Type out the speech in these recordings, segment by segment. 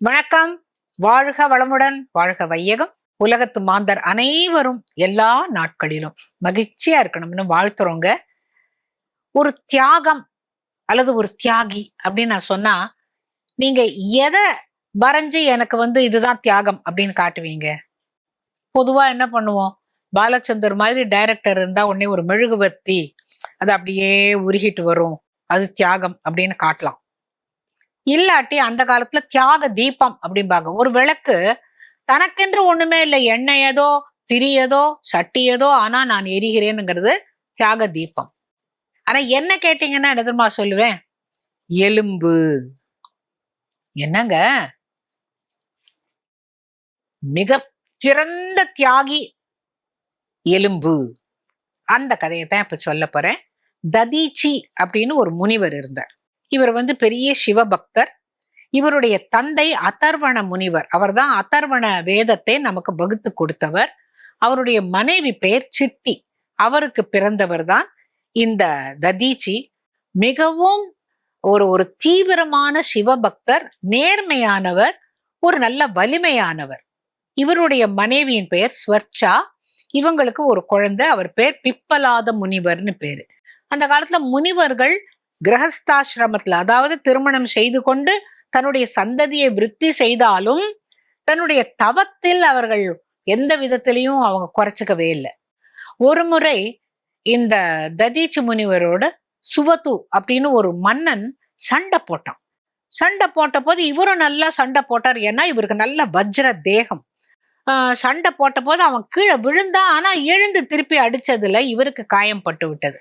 வணக்கம். வாழ்க வளமுடன் வாழ்க வையகம். உலகத்து மாந்தர் அனைவரும் எல்லா நாட்களிலும் மகிழ்ச்சியா இருக்கணும்னு வாழ்த்துறோங்க. ஒரு தியாகம் அல்லது ஒரு தியாகி அப்படின்னு நான் சொன்னா நீங்க எதை வரைஞ்சு எனக்கு வந்து இதுதான் தியாகம் அப்படின்னு காட்டுவீங்க? பொதுவா என்ன பண்ணுவோம்? பாலச்சந்தர் மாதிரி டைரக்டர் இருந்தா உடனே ஒரு மெழுகுவர்த்தி அது அப்படியே உருகிட்டு வரும். அது தியாகம் அப்படின்னு காட்டலாம். இல்லாட்டி அந்த காலத்துல தியாக தீபம் அப்படிம்பாங்க. ஒரு விளக்கு தனக்கென்று ஒண்ணுமே இல்லை. எண்ணெய் ஏதோ திரி ஏதோ சட்டி ஏதோ ஆனா நான் எரிகிறேனுங்கிறது தியாக தீபம். ஆனா என்ன கேட்டீங்கன்னா என்ன சொல்லுவேன்? எலும்பு. என்னங்க? மிக சிறந்த தியாகி எலும்பு. அந்த கதையை தான் இப்ப சொல்ல போறேன். ததீச்சி அப்படின்னு ஒரு முனிவர் இருந்தார். இவர் வந்து பெரிய சிவபக்தர். இவருடைய தந்தை அத்தர்வண முனிவர். அவர்தான் அத்தர்வண வேதத்தை நமக்கு வகுத்து கொடுத்தவர். அவருடைய மனைவி பெயர் சிட்டி. அவருக்கு பிறந்தவர் தான் இந்த ததீச்சி மிகவும் ஒரு ஒரு தீவிரமான சிவபக்தர் நேர்மையானவர் ஒரு நல்ல வலிமையானவர். இவருடைய மனைவியின் பெயர் ஸ்வர்ச்சா. இவங்களுக்கு ஒரு குழந்தை அவர் பேர் பிப்பலாத முனிவர்னு பேரு. அந்த காலத்துல முனிவர்கள் கிரகஸ்தாசிரமத்துல அதாவது திருமணம் செய்து கொண்டு தன்னுடைய சந்ததியை விருத்தி செய்தாலும் தன்னுடைய தவத்தில் அவர்கள் எந்த விதத்திலையும் அவங்க குறைச்சிக்கவே இல்லை. ஒரு முறை இந்த ததீச்சு முனிவரோட சுவத்து அப்படின்னு ஒரு மன்னன் சண்டை போட்டான். சண்டை போட்ட போது இவரும் நல்லா சண்டை போட்டார். ஏன்னா இவருக்கு நல்ல வஜ்ர தேகம். ஆஹ் சண்டை போட்ட போது அவன் கீழே விழுந்தான். ஆனா எழுந்து திருப்பி அடிச்சதுல இவருக்கு காயம் பட்டு விட்டது.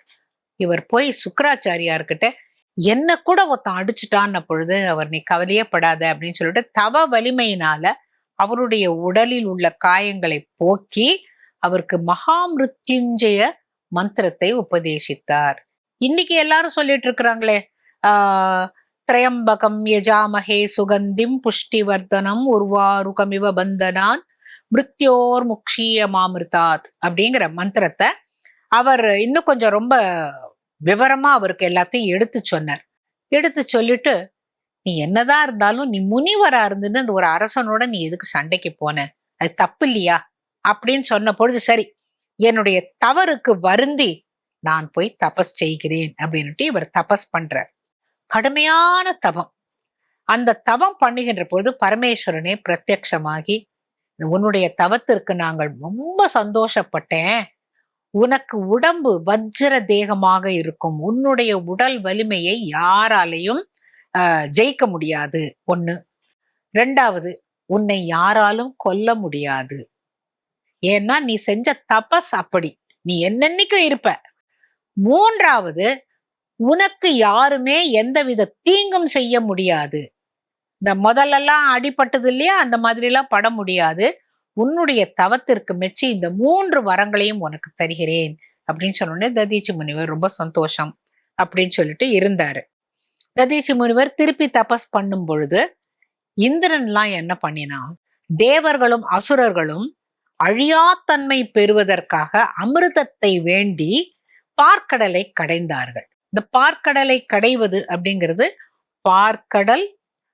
இவர் போய் சுக்கராச்சாரியார்கிட்ட என்ன கூட ஒருத்தன் அடிச்சுட்டான் பொழுது அவர் நீ கவலையே படாத அப்படின்னு சொல்லிட்டு தவ வலிமையினால அவருடைய உடலில் உள்ள காயங்களை போக்கி அவருக்கு மகாமிருத்யுஞ்சய மந்திரத்தை உபதேசித்தார். இன்னைக்கு எல்லாரும் சொல்லிட்டு இருக்கிறாங்களே ஆஹ் திரையம்பகம் யஜாமகே சுகந்திம் புஷ்டிவர்தனம் உருவாருகமிவ பந்தனான் மிருத்யோர் முக்ஷிய மாமிருதாத் அப்படிங்கிற மந்திரத்தை அவர் இன்னும் கொஞ்சம் ரொம்ப விவரமா அவருக்கு எல்லாத்தையும் எடுத்து சொன்னார். எடுத்து சொல்லிட்டு நீ என்னதான் இருந்தாலும் நீ முனிவரா இருந்துன்னு அந்த ஒரு அரசனோட நீ எதுக்கு சண்டைக்கு போன? அது தப்பு இல்லையா? அப்படின்னு சொன்ன பொழுது சரி என்னுடைய தவறுக்கு வருந்தி நான் போய் தபஸ் செய்கிறேன் அப்படின்னுட்டு இவர் தபஸ் பண்றார். கடுமையான தவம் அந்த தவம் பண்ணுகின்ற பொழுது பரமேஸ்வரனே பிரத்யக்ஷமாகி உன்னுடைய தவத்திற்கு நாங்கள் ரொம்ப சந்தோஷப்பட்டேன். உனக்கு உடம்பு வஜ்ர தேகமாக இருக்கும். உன்னுடைய உடல் வலிமையை யாராலையும் ஜெயிக்க முடியாது. ஒண்ணு. ரெண்டாவது உன்னை யாராலும் கொல்ல முடியாது. ஏன்னா நீ செஞ்ச தபஸ் அப்படி. நீ என்னென்னைக்கும் இருப்ப. மூன்றாவது உனக்கு யாருமே எந்தவித தீங்கும் செய்ய முடியாது. இந்த முதல்லலாம் அடிபட்டது இல்லையா? அந்த மாதிரிலாம் பட முடியாது. உன்னுடைய தவத்திற்கு மெச்சி இந்த மூன்று வரங்களையும் உனக்கு தருகிறேன். அப்படின்னு சொன்னோடனே ததீச்சி முனிவர் ரொம்ப சந்தோஷம் அப்படின்னு சொல்லிட்டு இருந்தாரு. ததீச்சி முனிவர் திருப்பி தபஸ் பண்ணும் பொழுது இந்திரன்லாம் என்ன பண்ணினா தேவர்களும் அசுரர்களும் அழியாத்தன்மை பெறுவதற்காக அமிர்தத்தை வேண்டி பார்க்கடலை கடைந்தார்கள். இந்த பார்க்கடலை கடைவது அப்படிங்கிறது பார்க்கடல்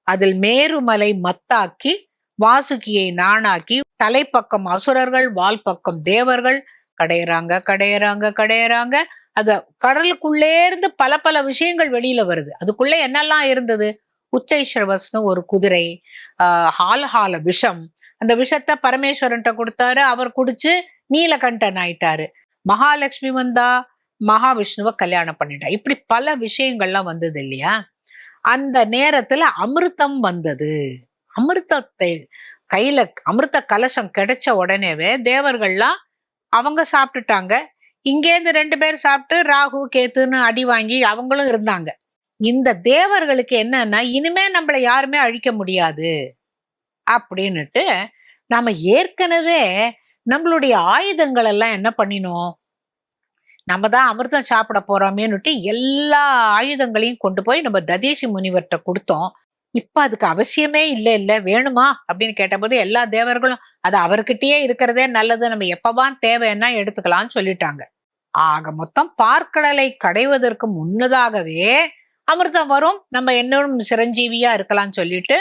அதில் மேருமலை மத்தாக்கி வாசுகியை நாணாக்கி தலைப்பக்கம் அசுரர்கள் வால் பக்கம் தேவர்கள். கடையறாங்க கடையறாங்க கடையறாங்க. அத கடலுக்குள்ளே இருந்து பல பல விஷயங்கள் வெளியில வருது. அதுக்குள்ள என்னெல்லாம் இருந்தது? உச்சைஸ்ரவஸ்னு ஒரு குதிரை ஆஹ் ஹாலஹால விஷம். அந்த விஷத்தை பரமேஸ்வரன்ட்ட கொடுத்தாரு. அவர் குடிச்சு நீலகண்டன் ஆயிட்டாரு. மகாலட்சுமி வந்தா மகாவிஷ்ணுவை கல்யாணம் பண்ணிட்டா. இப்படி பல விஷயங்கள்லாம் வந்தது இல்லையா? அந்த நேரத்துல அமிர்தம் வந்தது. அமிர்தத்தை கையில அமிர்த கலசம் கிடைச்ச உடனேவே தேவர்கள்லாம் அவங்க சாப்பிட்டுட்டாங்க. இங்கேருந்து ரெண்டு பேர் சாப்பிட்டு ராகு கேத்துன்னு அடி வாங்கி அவங்களும் இருந்தாங்க. இந்த தேவர்களுக்கு என்னன்னா இனிமே நம்மள யாருமே அழிக்க முடியாது. அப்படின்னுட்டு நாம ஏற்கனவே நம்மளுடைய ஆயுதங்கள் எல்லாம் என்ன பண்ணினோம்? நம்ம தான் அமிர்தம் சாப்பிட போறோமேனுட்டு எல்லா ஆயுதங்களையும் கொண்டு போய் நம்ம ததேசி முனிவர்கிட்ட கொடுத்தோம். இப்ப அதுக்கு அவசியமே இல்ல இல்ல. வேணுமா? அப்படின்னு கேட்டபோது எல்லா தேவர்களும் அது அவர்கிட்டயே இருக்கிறதே நல்லது. நம்ம எப்பவான் தேவைன்னா எடுத்துக்கலாம்னு சொல்லிட்டாங்க. ஆக மொத்தம் பார்க்கடலை கடைவதற்கு முன்னதாகவே அமிர்தம் வரும். நம்ம இன்னும் சிரஞ்சீவியா இருக்கலாம்னு சொல்லிட்டு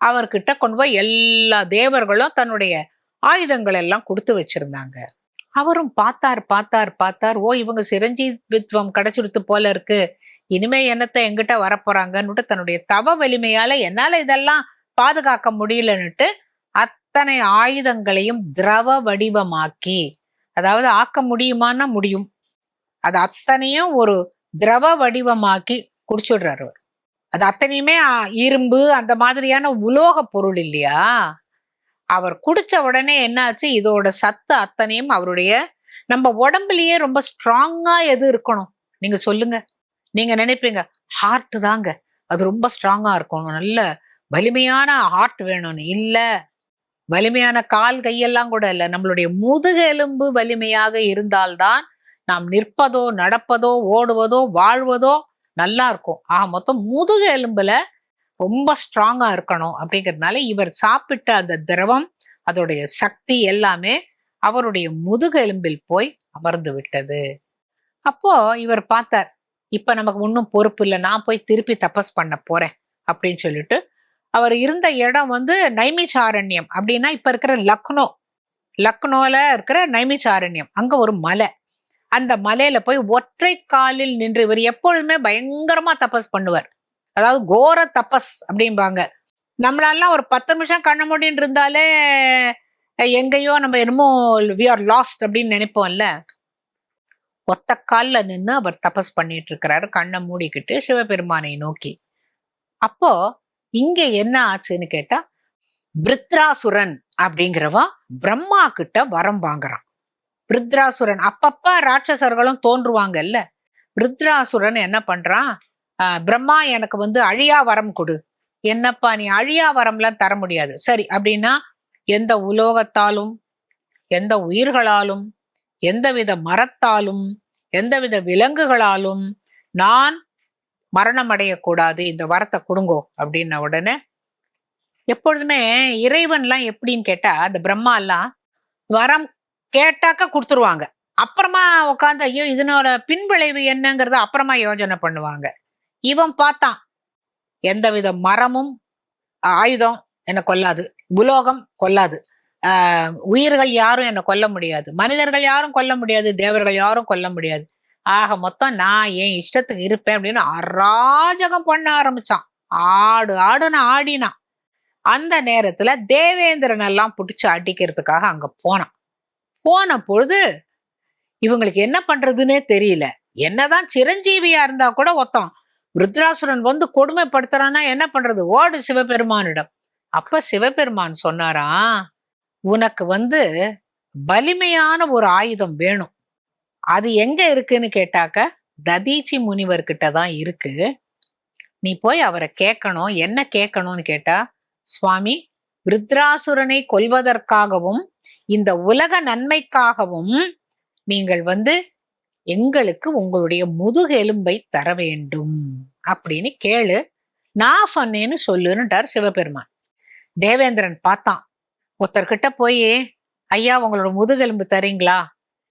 அவர்கிட்ட கொண்டு போய் எல்லா தேவர்களும் தன்னுடைய ஆயுதங்கள் எல்லாம் கொடுத்து வச்சிருந்தாங்க. அவரும் பார்த்தார் பார்த்தார் பார்த்தார். ஓ இவங்க சிரஞ்சீவித்வம் கிடைச்சிடுத்து போல இருக்கு. இனிமே என்னத்த எங்கிட்ட வரப்போறாங்கன்னுட்டு தன்னுடைய தவ வலிமையால என்னால இதெல்லாம் பாதுகாக்க முடியலன்னுட்டு அத்தனை ஆயுதங்களையும் திரவ வடிவமாக்கி அதாவது ஆக்க முடியுமான்னா முடியும். அது அத்தனையும் ஒரு திரவ வடிவமாக்கி குடிச்சுடுறாரு அவர். அது அத்தனையுமே இரும்பு அந்த மாதிரியான உலோக பொருள் இல்லையா? அவர் குடிச்ச உடனே என்னாச்சு? இதோட சத்து அத்தனையும் அவருடைய நம்ம உடம்புலயே ரொம்ப ஸ்ட்ராங்கா எது இருக்கணும்? நீங்க சொல்லுங்க. நீங்க நினைப்பீங்க ஹார்ட் தாங்க. அது ரொம்ப ஸ்ட்ராங்கா இருக்கணும். நல்ல வலிமையான ஹார்ட் வேணும்னு. இல்ல வலிமையான கால் கையெல்லாம் கூட இல்ல. நம்மளுடைய முதுகு எலும்பு வலிமையாக இருந்தால்தான் நாம் நிற்பதோ நடப்பதோ ஓடுவதோ வாழ்வதோ நல்லா இருக்கும். ஆக மொத்தம் முதுகு எலும்புல ரொம்ப ஸ்ட்ராங்கா இருக்கணும் அப்படிங்கிறதுனால இவர் சாப்பிட்ட அந்த திரவம் அதோடைய சக்தி எல்லாமே அவருடைய முதுகு எலும்பில் போய் அமர்ந்து விட்டது. அப்போ இவர் பார்த்தார் இப்ப நமக்கு ஒன்றும் பொறுப்பு இல்லை. நான் போய் திருப்பி தபஸ் பண்ண போறேன் அப்படின்னு சொல்லிட்டு அவர் இருந்த இடம் வந்து நைமிச்சாரண்யம் அப்படின்னா இப்ப இருக்கிற லக்னோ. லக்னோல இருக்கிற நைமிச்சாரண்யம் அங்க ஒரு மலை. அந்த மலையில போய் ஒற்றை காலில் நின்று இவர் எப்பொழுதுமே பயங்கரமா தபஸ் பண்ணுவார். அதாவது கோர தபஸ் அப்படிம்பாங்க. நம்மளெல்லாம் ஒரு பத்து நிமிஷம் கண்ண முடின்னு இருந்தாலே எங்கேயோ நம்ம என்னமோ வி ஆர் லாஸ்ட் அப்படின்னு நினைப்போம்ல. ஒத்த கால்ல நின்று அவர் தபஸ் பண்ணிட்டு இருக்கிறாரு கண்ணை மூடிக்கிட்டு சிவபெருமானை நோக்கி. அப்போ இங்க என்ன ஆச்சுன்னு கேட்டா பிருத்ராசுரன் அப்படிங்கிறவன் பிரம்மா கிட்ட வரம் வாங்குறான். பிருத்ராசுரன் அப்பப்ப ராட்சசர்களும் தோன்றுவாங்கல்ல. பிருத்ராசுரன் என்ன பண்றான்? பிரம்மா எனக்கு வந்து அழியா வரம் கொடு. என்னப்பா நீ அழியா வரம்லாம் தர முடியாது. சரி அப்படின்னா எந்த உலோகத்தாலும் எந்த உயிர்களாலும் எந்தவித மரத்தாலும் எந்தவித விலங்குகளாலும் நான் மரணம் அடையக்கூடாது இந்த வரத்தை கொடுங்கோ அப்படின்ன உடனே எப்பொழுதுமே இறைவன்லாம் எப்படின்னு கேட்டா அந்த பிரம்மா எல்லாம் வரம் கேட்டாக்க கொடுத்துருவாங்க. அப்புறமா உட்காந்து ஐயோ இதனோட பின்விளைவு என்னங்கிறத அப்புறமா யோஜனை பண்ணுவாங்க. இவன் பார்த்தான் எந்தவித மரமும் ஆயுதம் என்னை கொல்லாது உலோகம் கொல்லாது. ஆஹ் உயிர்கள் யாரும் என்னை கொல்ல முடியாது. மனிதர்கள் யாரும் கொல்ல முடியாது தேவர்கள் யாரும் கொல்ல முடியாது. ஆக மொத்தம் நான் என் இஷ்டத்துக்கு இருப்பேன் அப்படின்னு அராஜகம் பண்ண ஆரம்பிச்சான். ஆடு ஆடுன்னு ஆடினான் அந்த நேரத்துல தேவேந்திரன் எல்லாம் பிடிச்சி அடிக்கிறதுக்காக அங்க போனான். போன பொழுது இவங்களுக்கு என்ன பண்றதுன்னே தெரியல. என்னதான் சிரஞ்சீவியா இருந்தா கூட ஒத்தம். ருத்ராசுரன் வந்து கொடுமைப்படுத்துறான்னா என்ன பண்றது? ஓடு சிவபெருமானிடம். அப்ப சிவபெருமான் சொன்னாராம் உனக்கு வந்து வலிமையான ஒரு ஆயுதம் வேணும். அது எங்க இருக்குன்னு கேட்டாக்க ததீச்சி முனிவர்கிட்ட தான் இருக்கு. நீ போய் அவரை கேட்கணும் என்ன கேட்கணும்னு கேட்டா சுவாமி ருத்ராசுரனை கொல்வதற்காகவும் இந்த உலக நன்மைக்காகவும் நீங்கள் வந்து எங்களுக்கு உங்களுடைய முதுகெலும்பை தர வேண்டும். அப்படின்னு கேளு. நான் சொன்னேன்னு சொல்லுன்னுட்டார் சிவபெருமான். தேவேந்திரன் பார்த்தான். ஒருத்தர்கிட்ட போய் ஐயா உங்களோட முதுகெலும்பு தரீங்களா?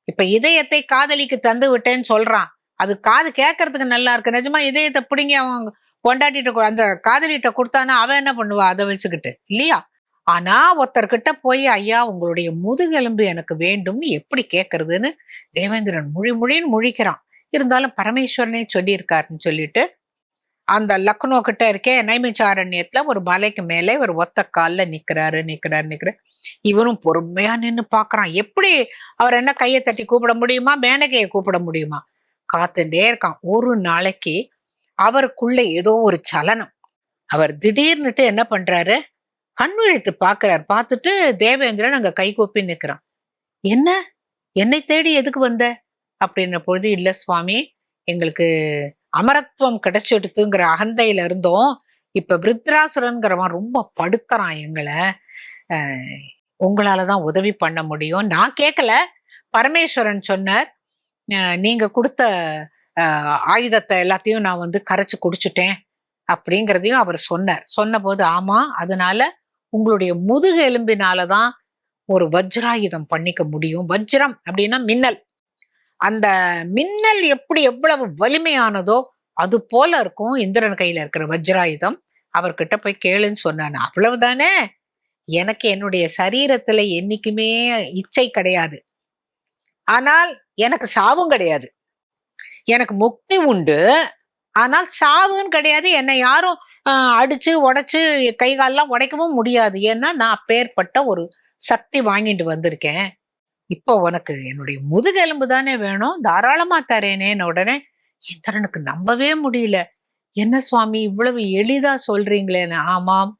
இப்ப இதயத்தை காதலிக்கு தந்து விட்டேன்னு சொல்றான். அது காது கேட்கறதுக்கு நல்லா இருக்கு. நிஜமா இதயத்தை பிடுங்கி அவன் கொண்டாட்டிட்டு அந்த காதலிட்ட கொடுத்தானா அவன் என்ன பண்ணுவா? அதை வச்சுக்கிட்டு. இல்லையா? ஆனா ஒருத்தர்கிட்ட போய் ஐயா உங்களுடைய முதுகெலும்பு எனக்கு வேண்டும்னு எப்படி கேட்கறதுன்னு தேவேந்திரன் மொழி மொழின்னு முழிக்கிறான். இருந்தாலும் பரமேஸ்வரனே சொல்லியிருக்காருன்னு சொல்லிட்டு அந்த லக்னோ கிட்ட இருக்கே நைமிச்சாரண்யத்துல ஒரு மலைக்கு மேலே ஒரு ஒத்த கால்ல நிக்கிறாரு நிக்கிறாரு நிக்கிறாரு. இவனும் பொறுமையா நின்னு பாக்குறான். எப்படி அவர் என்ன கையை தட்டி கூப்பிட முடியுமா? மேனகையை கூப்பிட முடியுமா? காத்துட்டே இருக்கான். ஒரு நாளைக்கு அவருக்குள்ள ஏதோ ஒரு சலனம். அவர் திடீர்னுட்டு என்ன பண்றாரு? கண் விழித்து பாக்குறாரு. பார்த்துட்டு தேவேந்திரன் அங்க கை கூப்பி நிக்கிறான். என்ன? என்னை தேடி எதுக்கு வந்த? அப்படின்ன பொழுது இல்ல சுவாமி எங்களுக்கு அமரத்துவம் கிடைச்சிடுத்துங்கிற அகந்தையில இருந்தோம். இப்ப விருத்ராசுரன்கிறவன் ரொம்ப படுத்துறான் எங்களை. உங்களாலதான் உதவி பண்ண முடியும். நான் கேட்கல பரமேஸ்வரன் சொன்னார் நீங்க கொடுத்த ஆயுதத்தை எல்லாத்தையும் நான் வந்து கரைச்சு குடிச்சுட்டேன். அப்படிங்கிறதையும் அவர் சொன்னார். சொன்னபோது ஆமா அதனால உங்களுடைய முதுகு எலும்பினாலதான் ஒரு வஜ்ராயுதம் பண்ணிக்க முடியும். வஜ்ரம் அப்படின்னா மின்னல். அந்த மின்னல் எப்படி எவ்வளவு வலிமையானதோ அது போல இருக்கும் இந்திரன் கையில இருக்கிற வஜ்ராயுதம். அவர்கிட்ட போய் கேளுன்னு சொன்னான். அவ்வளவுதானே? எனக்கு என்னுடைய சரீரத்துல என்னைக்குமே இச்சை கிடையாது. ஆனால் எனக்கு சாவும் கிடையாது. எனக்கு முக்தி உண்டு. ஆனால் சாவுன்னு கிடையாது. என்னை யாரும் அடிச்சு உடைச்சு கை காலெல்லாம் உடைக்கவும் முடியாது. ஏன்னா நான் அப்பேற்பட்ட ஒரு சக்தி வாங்கிட்டு வந்திருக்கேன். இப்போ உனக்கு என்னுடைய முதுகெலும்பு தானே வேணும்? தாராளமா தரேனேன்னு உடனே இந்திரனுக்கு நம்பவே முடியல. என்ன சுவாமி இவ்வளவு எளிதா சொல்றீங்களேன்னு? ஆமாம்.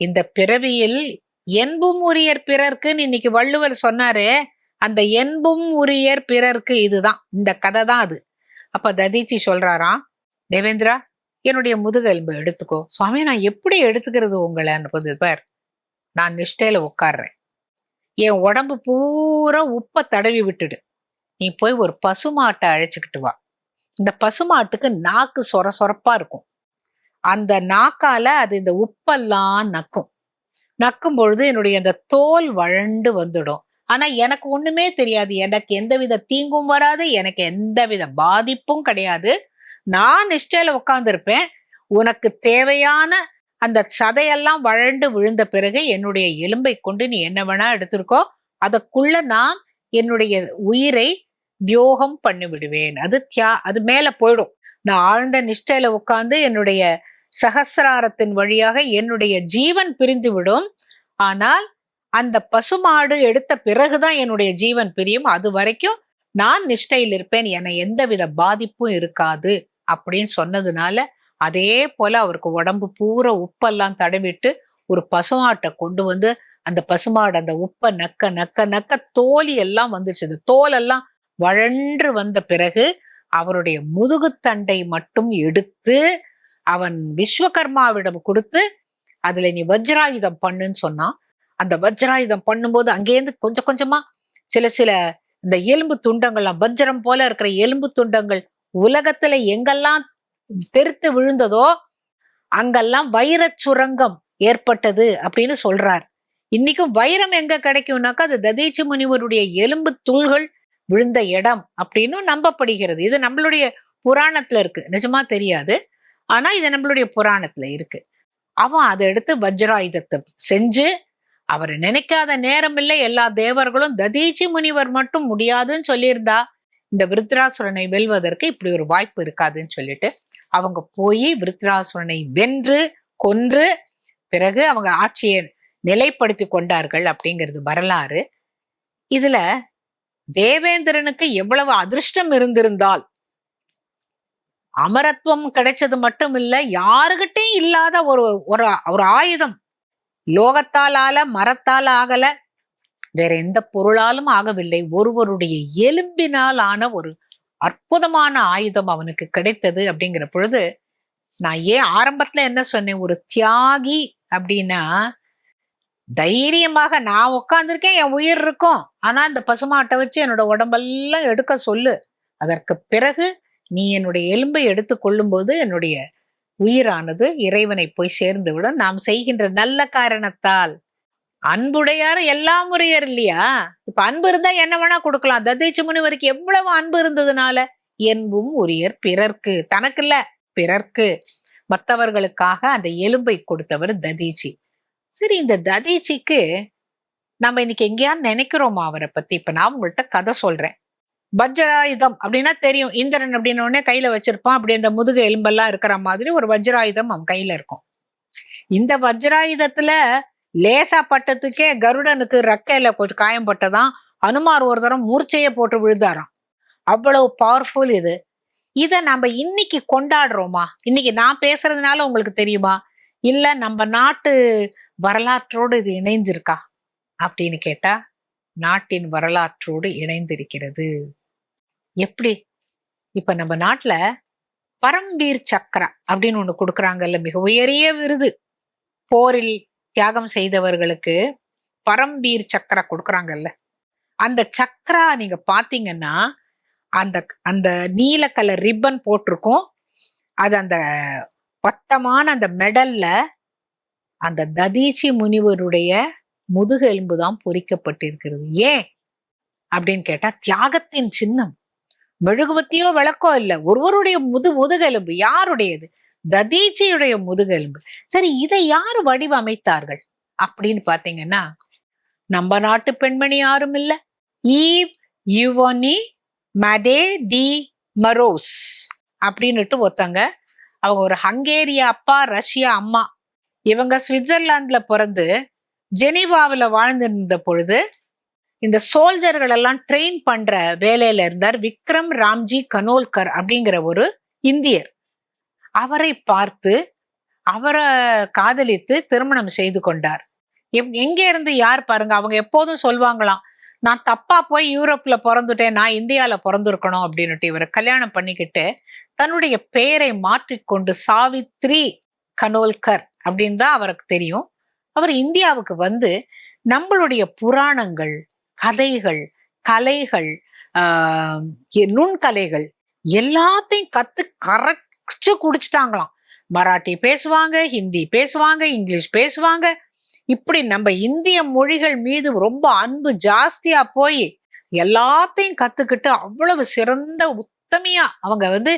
இந்த பிறவியில் என்பும் உரியர் பிறர்க்குன்னு இன்னைக்கு வள்ளுவர் சொன்னாரே அந்த என்பும் உரியர் பிறர்க்கு இதுதான். இந்த கதை தான் அது. அப்ப ததீச்சி சொல்றாராம் தேவேந்திரா என்னுடைய முதுகெலும்பு எடுத்துக்கோ. சுவாமி நான் எப்படி எடுத்துக்கிறது உங்களைன்னு போது பார் நான் நிஷ்டையில உட்கார்றேன். என் உடம்பு பூரா உப்பை தடவி விட்டுடு. நீ போய் ஒரு பசுமாட்டை அழைச்சிக்கிட்டு வா. இந்த பசுமாட்டுக்கு நாக்கு சொர சொரப்பா இருக்கும். அந்த நாக்கால அது இந்த உப்பெல்லாம் நக்கும். நக்கும் பொழுது என்னுடைய அந்த தோல் வழண்டு வந்துடும். ஆனா எனக்கு ஒண்ணுமே தெரியாது. எனக்கு எந்தவித தீங்கும் வராது. எனக்கு எந்தவித பாதிப்பும் கிடையாது. நான் நிஷ்டையில உட்காந்துருப்பேன் உனக்கு தேவையான அந்த சதையெல்லாம் வழண்டு விழுந்த பிறகு என்னுடைய எலும்பை கொண்டு நீ என்ன வேணா எடுத்திருக்கோ அதற்குள்ள நான் என்னுடைய உயிரை வியோகம் பண்ணி விடுவேன் அது தியா அது மேல போயிடும். நான் ஆழ்ந்த நிஷ்டையில உட்கார்ந்து என்னுடைய சகசிராரத்தின் வழியாக என்னுடைய ஜீவன் பிரிந்து விடும் ஆனால் அந்த பசுமாடு எடுத்த பிறகுதான் என்னுடைய ஜீவன் பிரியும். அது வரைக்கும் நான் நிஷ்டையில் இருப்பேன். என எந்தவித பாதிப்பும் இருக்காது. அப்படின்னு சொன்னதுனால அதே போல அவருக்கு உடம்பு பூரா உப்பெல்லாம் தடவிட்டு ஒரு பசுமாட்டை கொண்டு வந்து அந்த பசுமாடு அந்த உப்பை நக்க நக்க நக்க தோலி எல்லாம் வந்துருச்சு. அந்த தோலெல்லாம் வழன்று வந்த பிறகு அவருடைய முதுகுத்தண்டை மட்டும் எடுத்து அவன் விஸ்வகர்மாவிடம் கொடுத்து அதுல நீ வஜ்ராயுதம் பண்ணுன்னு சொன்னான் அந்த வஜ்ராயுதம் பண்ணும்போது அங்கேருந்து கொஞ்சம் கொஞ்சமா சில சில இந்த எலும்பு துண்டங்கள்லாம் வஜ்ரம் போல இருக்கிற எலும்பு துண்டங்கள் உலகத்துல எங்கெல்லாம் தெரித்து விழுந்ததோ அங்கெல்லாம் வைர சுரங்கம் ஏற்பட்டது அப்படின்னு சொல்றார். இன்னைக்கும் வைரம் எங்க கிடைக்கும்னாக்கா அது ததீச்சு முனிவருடைய எலும்பு தூள்கள் விழுந்த இடம் அப்படின்னு நம்பப்படுகிறது. இது நம்மளுடைய புராணத்துல இருக்கு. நிஜமா தெரியாது. ஆனா இது நம்மளுடைய புராணத்துல இருக்கு. அவன் அதை எடுத்து வஜ்ராயுதத்தை செஞ்சு அவர் நினைக்காத நேரம் இல்லை. எல்லா தேவர்களும் ததீச்சி முனிவர் மட்டும் முடியாதுன்னு சொல்லியிருந்தா இந்த விருத்ராசுரனை வெல்வதற்கு இப்படி ஒரு வாய்ப்பு இருக்காதுன்னு சொல்லிட்டு அவங்க போய் விருத்ராசுரனை வென்று கொன்று பிறகு அவங்க ஆட்சியை நிலைப்படுத்தி கொண்டார்கள் அப்படிங்கிறது வரலாறு. இதுல தேவேந்திரனுக்கு எவ்வளவு அதிர்ஷ்டம் இருந்திருந்தால் அமரத்துவம் கிடைச்சது மட்டும் இல்ல யாருகிட்டையும் இல்லாத ஒரு ஒரு ஒரு ஆயுதம். லோகத்தால் ஆல மரத்தால் ஆகல. வேற எந்த பொருளாலும் ஆகவில்லை. ஒருவருடைய எலும்பினால் ஆன ஒரு அற்புதமான ஆயுதம் அவனுக்கு கிடைத்தது அப்படிங்கிற பொழுது நான் ஏன் ஆரம்பத்துல என்ன சொன்னேன்? ஒரு தியாகி அப்படின்னா தைரியமாக நான் உட்காந்துருக்கேன் என் உயிர் இருக்கும். ஆனா இந்த பசுமாட்டை வச்சு என்னோட உடம்பெல்லாம் எடுக்க சொல்லு. அதற்கு பிறகு நீ என்னுடைய எலும்பை எடுத்து கொள்ளும்போது என்னுடைய உயிரானது இறைவனை போய் சேர்ந்து விடும். நாம் செய்கின்ற நல்ல காரணத்தால் அன்புடையார் எல்லாம் முறையர் இல்லையா? இப்ப அன்பு இருந்தா என்ன வேணா கொடுக்கலாம். ததேச்சு முனிவருக்கு எவ்வளவு அன்பு இருந்ததுனால? என்பும் உரியர் பிறர்க்கு. தனக்கு இல்ல பிறர்க்கு. மற்றவர்களுக்காக அந்த எலும்பை கொடுத்தவர் ததீச்சி. சரி இந்த ததீச்சிக்கு நம்ம இன்னைக்கு எங்கேயாவது நினைக்கிறோமா அவரை பத்தி? இப்ப நான் உங்கள்கிட்ட கதை சொல்றேன். வஜ்ராயுதம் அப்படின்னா தெரியும். இந்திரன் அப்படின்னு உடனே கையில வச்சிருப்பான். அப்படி அந்த முதுகு எலும்பெல்லாம் இருக்கிற மாதிரி ஒரு வஜ்ராயுதம் அவன் கையில இருக்கும். இந்த வஜ்ராயுதத்துல லேசா பட்டத்துக்கே கருடனுக்கு ரெக்கையில கொஞ்சம் காயம்பட்டதான் அனுமார் ஒரு தரம் மூர்ச்சையே போட்டு விழுந்தாராம். அவ்வளவு பவர்ஃபுல் இது. இதை நம்ம இன்னைக்கு கொண்டாடுறோமா? இன்னைக்கு நான் பேசுறதுனால உங்களுக்கு தெரியுமா? இல்ல நம்ம நாட்டு வரலாற்றோடு இது இணைந்திருக்கா? அப்படின்னு கேட்டா நாட்டின் வரலாற்றோடு இணைந்திருக்கிறது. எப்படி? இப்ப நம்ம நாட்டுல பரம்பீர் சக்கரா அப்படின்னு ஒண்ணு கொடுக்குறாங்கல்ல மிக உயரிய விருது. போரில் தியாகம் செய்தவர்களுக்கு பரம்பீர் சக்கரா கொடுக்குறாங்கல்ல. அந்த சக்கரா நீங்க பாத்தீங்கன்னா அந்த அந்த நீல கலர் ரிப்பன் போட்டிருக்கும். அது அந்த வட்டமான அந்த மெடல்ல அந்த ததீச்சி முனிவருடைய முதுகெலும்பு தான் பொறிக்கப்பட்டிருக்கிறது. ஏன்? அப்படின்னு கேட்டா தியாகத்தின் சின்னம். மெழுகுவத்தியோ விளக்கோ இல்லை. ஒருவருடைய முது முதுகெலும்பு யாருடையது? ததீச்சியுடைய முதுகெலும்பு. சரி இதை யார் வடிவமைத்தார்கள்? அப்படின்னு பாத்தீங்கன்னா நம்ம நாட்டு பெண்மணி யாரும் இல்ல. ஈவ் யுவனி மதே தி மரோஸ் அப்படின்னுட்டு ஒருத்தங்க அவங்க ஒரு ஹங்கேரியா அப்பா ரஷ்யா அம்மா இவங்க சுவிட்சர்லாந்துல பிறந்து ஜெனீவாவில் வாழ்ந்திருந்த பொழுது இந்த சோல்ஜர்கள் எல்லாம் ட்ரெயின் பண்ற வேலையில இருந்தார் விக்ரம் ராம்ஜி கனோல்கர் அப்படிங்கிற ஒரு இந்தியர். அவரை பார்த்து அவரை காதலித்து திருமணம் செய்து கொண்டார். எங்க இருந்து யார் பாருங்க அவங்க எப்போதும் சொல்லுவாங்களாம் நான் தப்பா போய் யூரோப்ல பிறந்துட்டேன் நான் இந்தியால பிறந்திருக்கணும் அப்படின்னுட்டு இவரை கல்யாணம் பண்ணிக்கிட்டு தன்னுடைய பெயரை மாற்றிக்கொண்டு சாவித்ரி கனோல்கர் அப்படின்னு தான் அவருக்கு தெரியும். அவர் இந்தியாவுக்கு வந்து நம்மளுடைய புராணங்கள் கதைகள் கலைகள் ஆஹ் நுண்கலைகள் எல்லாத்தையும் கத்து கரெக்ட் குடிச்சு குடிச்சிட்டாங்களாம். மராட்டி பேசுவாங்க ஹிந்தி பேசுவாங்க இங்கிலீஷ் பேசுவாங்க. இப்படி நம்ம இந்திய மொழிகள் மீது ரொம்ப அன்பு ஜாஸ்தியா போய் எல்லாத்தையும் கத்துக்கிட்டு அவ்வளவு சிறந்த உத்தமையா அவங்க வந்து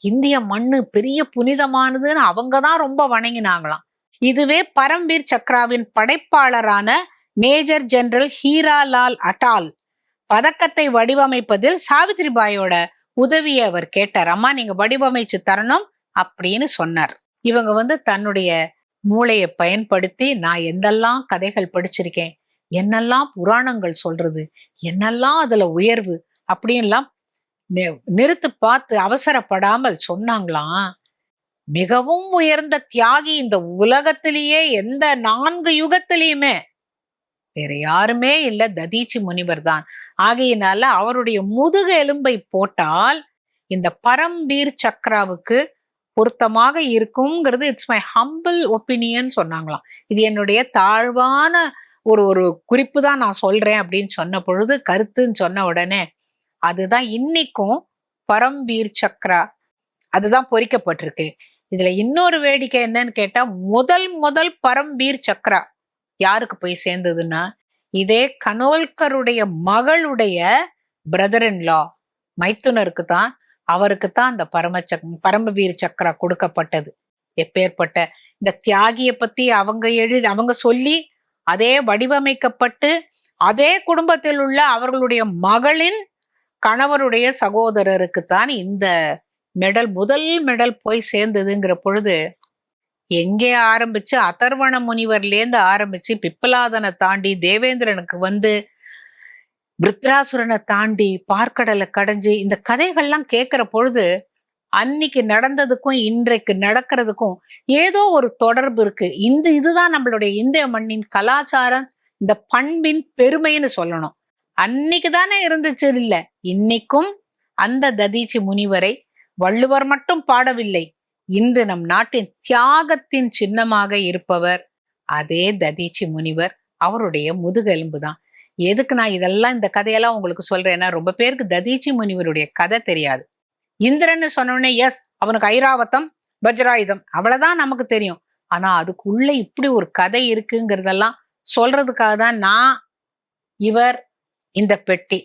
இந்திய மண்ணு பெரிய புனிதமானதுன்னு அவங்க தான் ரொம்ப வணங்கினாங்களாம். இதுவே பரம்வீர் சக்ராவின் படைப்பாளரான மேஜர் ஜெனரல் ஹீராலால் அட்டால் பதக்கத்தை வடிவமைப்பதில் சாவித்ரிபாயோட உதவியை அவர் கேட்டார். அம்மா நீங்க வடிவமைச்சு தரணும் அப்படின்னு சொன்னார். இவங்க வந்து தன்னுடைய மூளையை பயன்படுத்தி நான் எந்தெல்லாம் கதைகள் படிச்சிருக்கேன் என்னெல்லாம் புராணங்கள் சொல்றது என்னெல்லாம் அதுல உயர்வு அப்படின்லாம் நிறுத்து பார்த்து அவசரப்படாமல் சொன்னாங்களாம். மிகவும் உயர்ந்த தியாகி இந்த உலகத்திலேயே எந்த நான்கு யுகத்திலையுமே வேற யாருமே இல்ல ததீச்சி முனிவர் தான். ஆகையினால அவருடைய முதுக எலும்பை போட்டால் இந்த பரம்பீர் சக்ராவுக்கு பொருத்தமாக இருக்குங்கிறது இட்ஸ் மை ஹம்பிள் ஒப்பீனியன் சொன்னாங்களாம். இது என்னுடைய தாழ்வான ஒரு ஒரு குறிப்பு தான் நான் சொல்றேன் அப்படின்னு சொன்ன பொழுது கருத்துன்னு சொன்ன உடனே அதுதான் இன்னைக்கும் பரம்பீர் சக்ரா அதுதான் பொறிக்கப்பட்டிருக்கு. இதுல இன்னொரு வேடிக்கை என்னன்னு கேட்டா முதல் முதல் பரம்பீர் சக்ரா. யாருக்கு போய் சேர்ந்ததுன்னா இதே கனோல்கருடைய மகளுடைய பிரதர் இன் லா மைத்துனருக்கு தான் அவருக்கு தான் அந்த பரம சக் பரமவீர் சக்கரா கொடுக்கப்பட்டது. எப்பேற்பட்ட இந்த தியாகியை பத்தி அவங்க எழு அவங்க சொல்லி அதே வடிவமைக்கப்பட்டு அதே குடும்பத்தில் உள்ள அவர்களுடைய மகளின் கணவருடைய சகோதரருக்கு தான் இந்த மெடல் முதல் மெடல் போய் சேர்ந்ததுங்கிற பொழுது எங்கே ஆரம்பிச்சு அதர்வண முனிவர்லேருந்து ஆரம்பிச்சு பிப்பலாதனை தாண்டி தேவேந்திரனுக்கு வந்து விருத்ராசுரனை தாண்டி பார்க்கடலை கடைஞ்சு இந்த கதைகள்லாம் கேட்கிற பொழுது அன்னைக்கு நடந்ததுக்கும் இன்றைக்கு நடக்கிறதுக்கும் ஏதோ ஒரு தொடர்பு இருக்கு. இந்த இதுதான் நம்மளுடைய இந்திய மண்ணின் கலாச்சாரம் இந்த பண்பின் பெருமைன்னு சொல்லணும். அன்னைக்கு தானே இருந்துச்சு இல்ல. இன்னைக்கும் அந்த ததீச்சி முனிவரை வள்ளுவர் மட்டும் பாடவில்லை. இன்று நம் நாட்டின் தியாகத்தின் சின்னமாக இருப்பவர் அதே ததீச்சி முனிவர். அவருடைய முதுகெலும்பு தான் எதுக்கு நான் இதெல்லாம் இந்த கதையெல்லாம் உங்களுக்கு சொல்றேன்னா ரொம்ப பேருக்கு ததீச்சி முனிவருடைய கதை தெரியாது. இந்திரன்னு சொன்னோடனே எஸ் அவனுக்கு ஐராவதம் வஜ்ராயுதம். அவ்வளவுதான் நமக்கு தெரியும். ஆனா அதுக்குள்ள இப்படி ஒரு கதை இருக்குங்கிறதெல்லாம் சொல்றதுக்காக தான் நான் இவர் இந்த பெட்டி.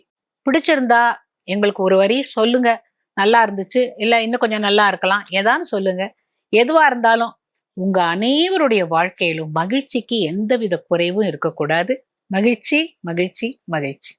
பிடிச்சிருந்தா எங்களுக்கு ஒரு வரி சொல்லுங்க. நல்லா இருந்துச்சு. இல்லை இன்னும் கொஞ்சம் நல்லா இருக்கலாம். ஏதான்னு சொல்லுங்க. எதுவா இருந்தாலும் உங்க அனைவருடைய வாழ்க்கையிலும் மகிழ்ச்சிக்கு எந்தவித குறைவும் இருக்கக்கூடாது. மகிழ்ச்சி மகிழ்ச்சி மகிழ்ச்சி.